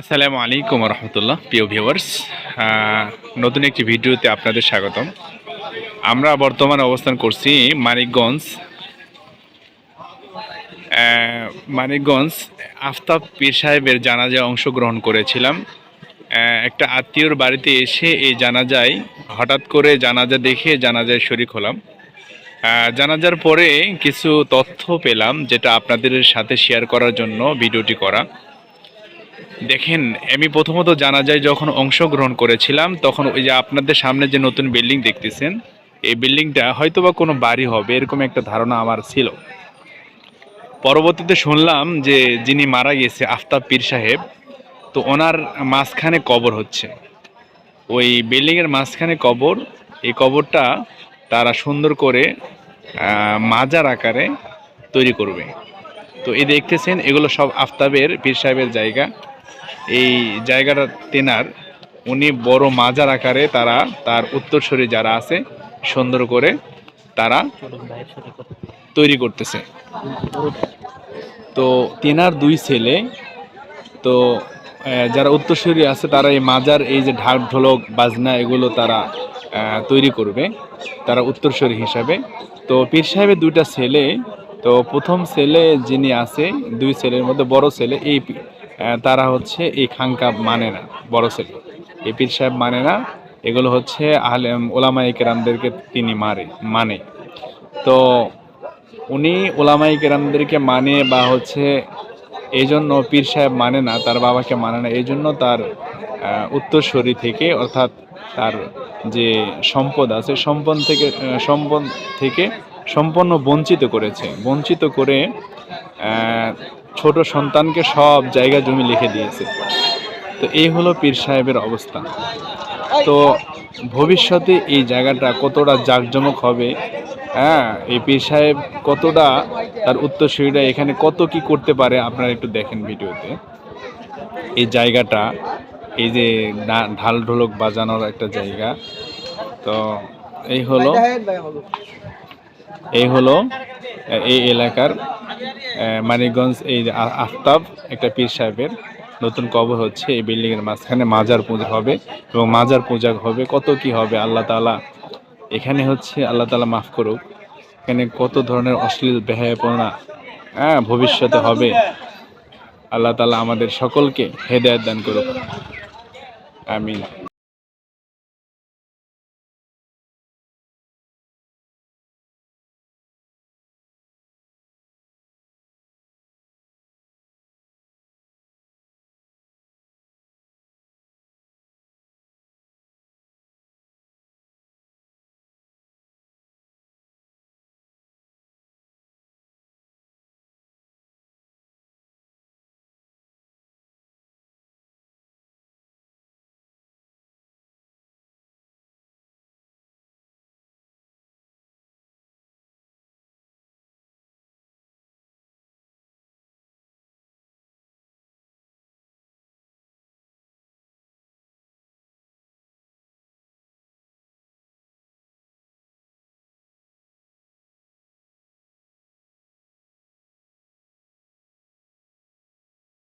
আসসালামু আলাইকুম রহমতুল্লাহ, প্রিয় ভিউয়ার্স নতুন একটি ভিডিওতে আপনাদের স্বাগতম। আমরা বর্তমানে অবস্থান করছি মানিকগঞ্জ মানিকগঞ্জ আফতাব পীর সাহেবের জানাজায় অংশগ্রহণ করেছিলাম। একটা আত্মীয়র বাড়িতে এসে এই জানাজায় হঠাৎ করে জানাজা দেখে জানাজায় শরিক হলাম। জানাজার পরে কিছু তথ্য পেলাম, যেটা আপনাদের সাথে শেয়ার করার জন্য ভিডিওটি করা। দেখেন, আমি প্রথমত জানা যায় যখন অংশগ্রহণ করেছিলাম, তখন ওই যে আপনাদের সামনে যে নতুন বিল্ডিং দেখতেছেন, এই বিল্ডিংটা হয়তো বা কোনো বাড়ি হবে, এরকম একটা ধারণা আমার ছিল। পরবর্তীতে শুনলাম যে যিনি মারা গেছে, আফতাব পীর সাহেব, তো ওনার মাঝখানে কবর হচ্ছে। ওই বিল্ডিংয়ের মাঝখানে কবর, এই কবরটা তারা সুন্দর করে মাজার আকারে তৈরি করবে। তো এই দেখতেছেন, এগুলো সব আফতাবের পীর সাহেবের জায়গা। এই জায়গাটা তেনার, উনি বড় মাজার আকারে তারা তার উত্তরসূরি যারা আছে, সুন্দর করে তারা তৈরি করতেছে। তো তেনার দুই ছেলে, তো যারা উত্তরসূরি আছে, তারা এই মাজার, এই যে ঢাক, ঢোলক, বাজনা, এগুলো তারা তৈরি করবে, তারা উত্তরসূরি হিসাবে। তো পীর সাহেবের দুইটা ছেলে, তো প্রথম ছেলে যিনি আছে, দুই ছেলের মধ্যে বড় ছেলে, এই তারা হচ্ছে এই খাঙ্কা মানে না, বড় ছেলে। এই পীর সাহেব মানে না, এগুলো হচ্ছে আহলে ওলামাই কেরামদেরকে তিনি মারে মানে। তো উনি ওলামাই কেরামদেরকে মানে বা হচ্ছে এই জন্য পীর সাহেব মানে না, তার বাবাকে মানে না এই জন্য তার উত্তরসূরি থেকে, অর্থাৎ তার যে সম্পদ আছে, সম্পদ থেকে সম্পদ থেকে সম্পূর্ণ বঞ্চিত করেছে। বঞ্চিত করে ছোট সন্তানকে সব জায়গা জমি লিখে দিয়েছে। তো এই হলো পীর সাহেবের অবস্থা। তো ভবিষ্যতে এই জায়গাটা কতটা জাঁকজমক হবে হ্যাঁ এই পীর সাহেব কতটা তার উত্তরসূরিরা এখানে কত কি করতে পারে, আপনারা একটু দেখেন ভিডিওতে। এই জায়গাটা, এই যে ঢাল ঢোলক বাজানোর একটা জায়গা। তো এই হলো এই হলো এই এলাকার মানিকগঞ্জ এই আফতাব একটা পীর সাহেবের নতুন কবর হচ্ছে। এই বিল্ডিংয়ের মাঝখানে মাজার পূজা হবে এবং মাজার পূজা হবে। কত কি হবে আল্লাহ তালা এখানে হচ্ছে, আল্লাহ তাআলা মাফ করুক। এখানে কত ধরনের অশ্লীল বেহায়াপনা হ্যাঁ ভবিষ্যতে হবে। আল্লাহ তালা আমাদের সকলকে হেদায়েত দান করুক। আমিন।